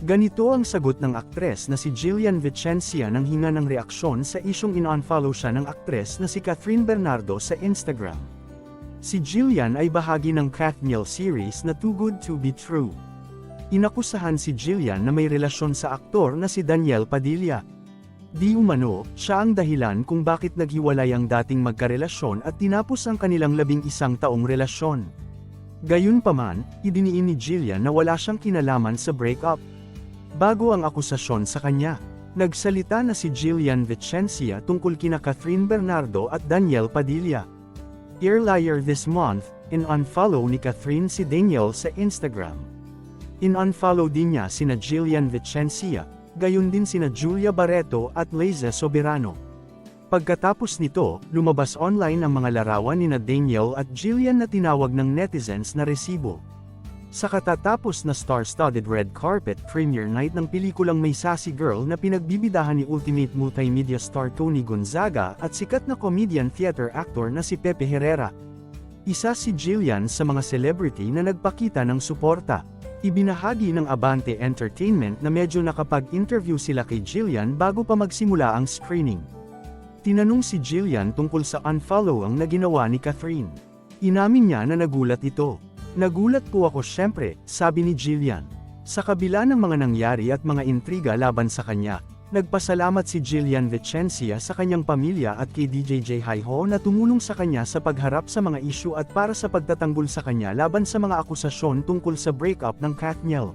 Ganito ang sagot ng aktres na si Jillian Vicencia nang hinga ng reaksyon sa isyong in-unfollow siya ng aktres na si Catherine Bernardo sa Instagram. Si Jillian ay bahagi ng Kathniel series na Too Good To Be True. Inakusahan si Jillian na may relasyon sa aktor na si Daniel Padilla. Di umano, siya ang dahilan kung bakit naghiwalay ang dating magkarelasyon at tinapos ang kanilang labing isang taong relasyon. Gayunpaman, idiniin ni Jillian na wala siyang kinalaman sa breakup. Bago ang akusasyon sa kanya, nagsalita na si Jillian Vicencia tungkol kina Catherine Bernardo at Daniel Padilla. Earlier this month, in-unfollow ni Catherine si Daniel sa Instagram. In-unfollow din niya sina Jillian Vicencia, gayon din sina Julia Barreto at Liza Soberano. Pagkatapos nito, lumabas online ang mga larawan ni na Daniel at Jillian na tinawag ng netizens na resibo. Sa katatapos na star-studded red carpet premiere night ng pelikulang May Sassy Girl na pinagbibidahan ni Ultimate Multimedia star Tony Gonzaga at sikat na comedian theater actor na si Pepe Herrera. Isa si Jillian sa mga celebrity na nagpakita ng suporta. Ibinahagi ng Abante Entertainment na medyo nakapag-interview sila kay Jillian bago pa magsimula ang screening. Tinanong si Jillian tungkol sa unfollow ang na ginawa ni Catherine. Inamin niya na nagulat ito. Nagulat po ako syempre, sabi ni Jillian. Sa kabila ng mga nangyari at mga intriga laban sa kanya, nagpasalamat si Jillian Vicencia sa kanyang pamilya at kay DJ J. Ho na tumulong sa kanya sa pagharap sa mga isyu at para sa pagtatanggol sa kanya laban sa mga akusasyon tungkol sa breakup ng Kathniel.